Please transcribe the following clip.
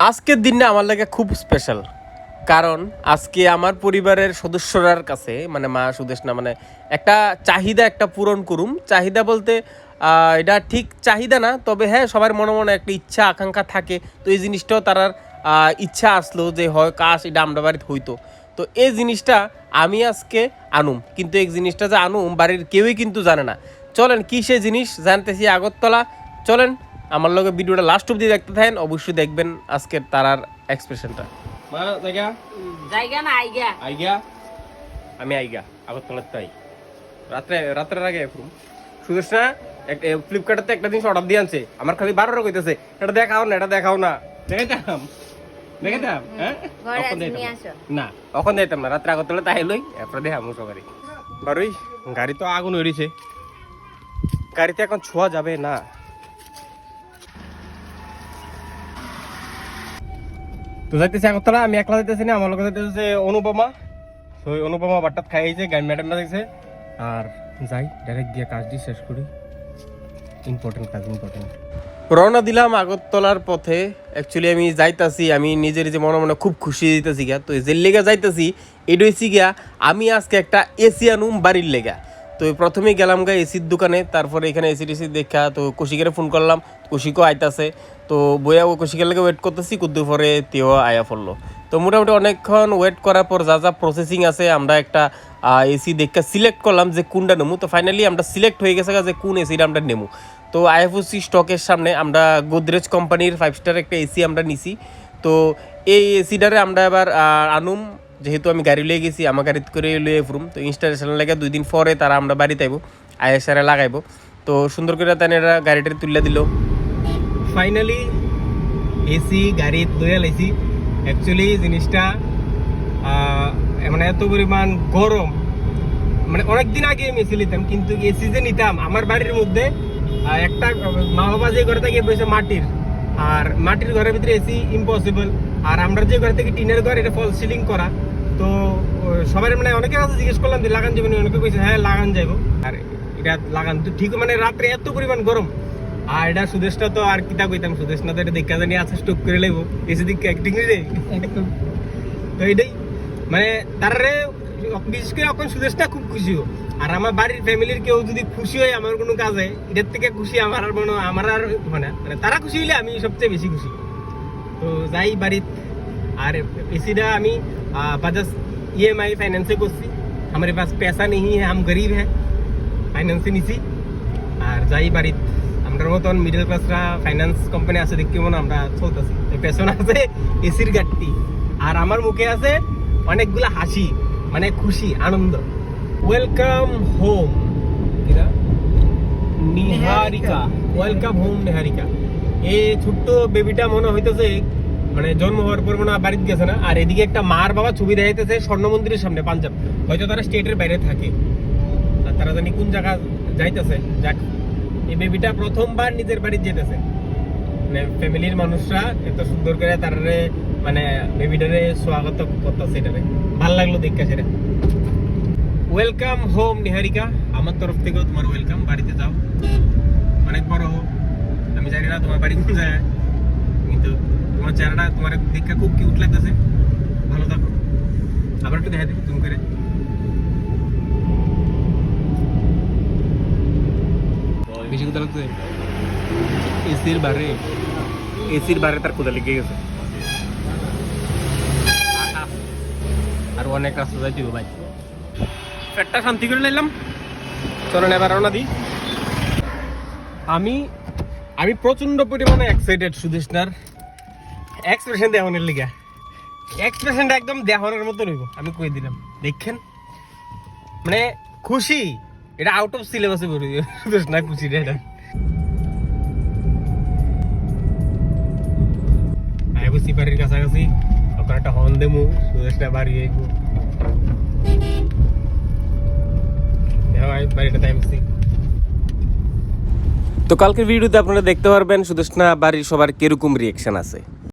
আজকের দিনটা আমার লাগে খুব স্পেশাল কারণ আজকে আমার পরিবারের সদস্যরার কাছে মানে মা সুদেশ না মানে একটা চাহিদা একটা পূরণ করুম। চাহিদা বলতে এটা ঠিক চাহিদা না, তবে হ্যাঁ সবার মনে মনে একটা ইচ্ছা, আকাঙ্ক্ষা থাকে। তো এই জিনিসটাও তার ইচ্ছা আসলো যে হয়, কাশ এটা আমরা বাড়িতে হইতো। তো এই জিনিসটা আমি আজকে আনুম। কিন্তু এই জিনিসটা যে আনুম, বাড়ির কেউই কিন্তু জানে না। চলেন কী সে জিনিস? জানতেছি আগরতলা। চলেন আমার লগে ভিডিওটা লাস্ট অব্দি দেখতে থাকেন অবশ্যই দেখবেন আজকের তারার এক্সপ্রেশনটা মা জায়গা? জায়গা না আইগা। আইগা? আমি আইগা আগরতলার তাই রাত্রে রাত্রের আগে এরকম। সুদেশ না ফ্লিপকার্টে একটা জিনিস অর্ডার দিয়ে আনছে। আমার খালি বারোটা কইতেছে এটা দেখাও না এটা দেখাও না। দেখাইতাম? দেখাইতাম? হ্যাঁ? না তখন যাইতাম না। রাত্রে আগরতলা তাই লই এরপরে দেখামু সবারই। বারোই গাড়ি তো আগুন হয়েছে গাড়িতে এখন ছোঁয়া যাবে না। যাইতেছি আগরতলা, আমি একলা যাইতেছি না, আমার লোক যাইতেছে অনুপমা। তো ওই অনুপমা বাট্টাত খাইছে গাড়ি ম্যাডাম যাইছে আর যাই ডাইরেক্ট গিয়ে কাজটি শেষ করি। ইম্পর্টেন্ট কাজ ইম্পর্টেন্ট রওনা দিলাম আগরতলার পথে। অ্যাকচুয়ালি আমি যাইতাছি, আমি নিজের যে মনে মনে খুব খুশি দিতেছি গিয়া তো যে লেগা যাইতাছি এটা হয়েছি গিয়া, আমি আজকে একটা এসি আনুম বাড়ির লেগা। তো প্রথমেই গেলাম গা এসির দোকানে, তারপরে এখানে এসি টেসি দেখা, তো কৌশিকের ফোন করলাম, কৌশিকও আইতাছে। তো বইয়া ও কৌশিকের লেগে ওয়েট করতেছি কুদ্দু পরে তেও আয়া পড়ল। তো মোটামুটি অনেকক্ষণ ওয়েট করার পর যা যা প্রসেসিং আছে, আমরা একটা এসি দেখা সিলেক্ট করলাম যে কোনটা নেব তো ফাইনালি আমরা সিলেক্ট হয়ে গেছে যে কোন এসিটা আমরা নেব তো আইএফওসি স্টকের সামনে আমরা গোদরেজ কোম্পানির ফাইভ স্টার একটা এসি আমরা নিছি। তো এই এসিটারে আমরা এবার আনুম যেহেতু আমি গাড়ি লিয়ে গেছি, আমার গাড়িতে করে লিয়ে ফুরুম। তো ইনস্টলেশন লাগে দুই দিন পরে তারা আমরা বাড়িতে আইব আইএসআরে লাগাইবো। তো সুন্দর করে তাই এরা গাড়িটা তুলে দিল। ফাইনালি এসি গাড়ি দয়াল এসি অ্যাকচুয়ালি জিনিসটা মানে এত পরিমাণ গরম। মানে অনেকদিন আগে আমি এসি নিতাম, কিন্তু এসি যে নিতাম, আমার বাড়ির মধ্যে একটা মা বাবা যে ঘরে থেকে বসে মাটির। আর মাটির ঘরের ভিতরে এসি ইম্পসিবল আর আমরা যে ঘরে থেকে টিনের ঘর, এটা ফল সিলিং করা। তো সবাই মানে অনেকের কাছে জিজ্ঞেস করলাম যে লাগান যাবেন অনেকে কইছে হ্যাঁ লাগান যাইব। আর এটা লাগান তো ঠিক মানে রাত্রে এত পরিমাণ গরম। আর এটা সুদেশটা তো আর কিতা কইতাম সুদেশ না তো এটা দেখা জানি আছে স্টক করে লাগবো এসি দিকে অ্যাক্টিং রে। তো এটাই মানে তারারে বিশেষ করে এখন সুদেশটা খুব খুশি হো। আর আমার বাড়ির ফ্যামিলির কেউ যদি খুশি হয় আমার কোনো কাজে এটার থেকে খুশি আমার আর মনে আমার আর হয় না। মানে তারা খুশি হইলে আমি সবচেয়ে বেশি খুশি। তো যাই বাড়িত আর এসিটা আমি বাজাজ ইএমআই ফাইন্যান্সে করছি আমার পাস পেশা নেই হ্যাঁ আম গরিব হ্যাঁ ফাইন্যান্সে নিছি আর যাই বাড়িত আমরা মতন মিডল ক্লাসরা ফাইন্যান্স কোম্পানি আছে দেখি মনে আমরা চলতেছি পেছনে আছে এসির গাড়ি আর আমার মুখে আছে অনেকগুলা হাসি মানে খুশি আনন্দ welcome home Niharika welcome home Niharika এই ছোট্ট বেবিটা মনে হইতেছে মানে জন্ম হওয়ার পর মনে বাড়িতে গেছে না। আর এদিকে একটা মার বাবা ছবি দেখাইতেছে স্বর্ণ মন্দিরের সামনে, পাঞ্জাব। হয়তো তারা স্টেটের বাইরে থাকে। আর তারা জানি কোন জায়গা যাইতেছে। যাক, এই বেবিটা প্রথমবার নিজের বাড়ি যেতেছে। মানে ফ্যামিলির মানুষরা এত সুন্দর করে তারারে মানে বেবিটারে স্বাগত করতেছে এটারে। ভালো লাগল দেখা সেটা। Welcome home Niharika. আমার তরফ থেকেও তোমার ওয়েলকাম বাড়িতে যাও। অনেক বড় আমি জানি না তোমার বাড়ি কোন জায়গায়। কিন্তু তোমার চেহারাটা তোমার দেখা খুব কিউট লাগতেছে। ভালো থাকো। আবার একটু দেখা দিই তুমি করে। বেশি কোথা লাগছে? এসির বারে এসির বারে তার কোথা লেগে গেছে। আর অনেক রাস্তা যাই দিব ভাই। পেটটা শান্তি করে নিলাম। চলেন এবার রওনা দিই। আমি আমি প্রচণ্ড পরিমাণে এক্সাইটেড সুদেশনার। এক্সপ্রেশন দেওয়ানোর লিগা। এক্সপ্রেশনটা একদম দেওয়ানোর মতো রইব, আমি কই দিলাম। দেখেন মানে খুশি, এটা আউট অফ সিলেবাসে পড়ে সুদেশনা খুশি রে এটা। আইব সিপারির কাছাকাছি, ওখানে একটা হর্ন দেমু, সুদেশটা বাড়ি আইব। বাড়িটা টাইম সি তো কালকের ভিডিওতে আপনারা দেখতে পারবেন সুদেশনা, বাড়ির সবার কীরকম রিয়েকশন আছে।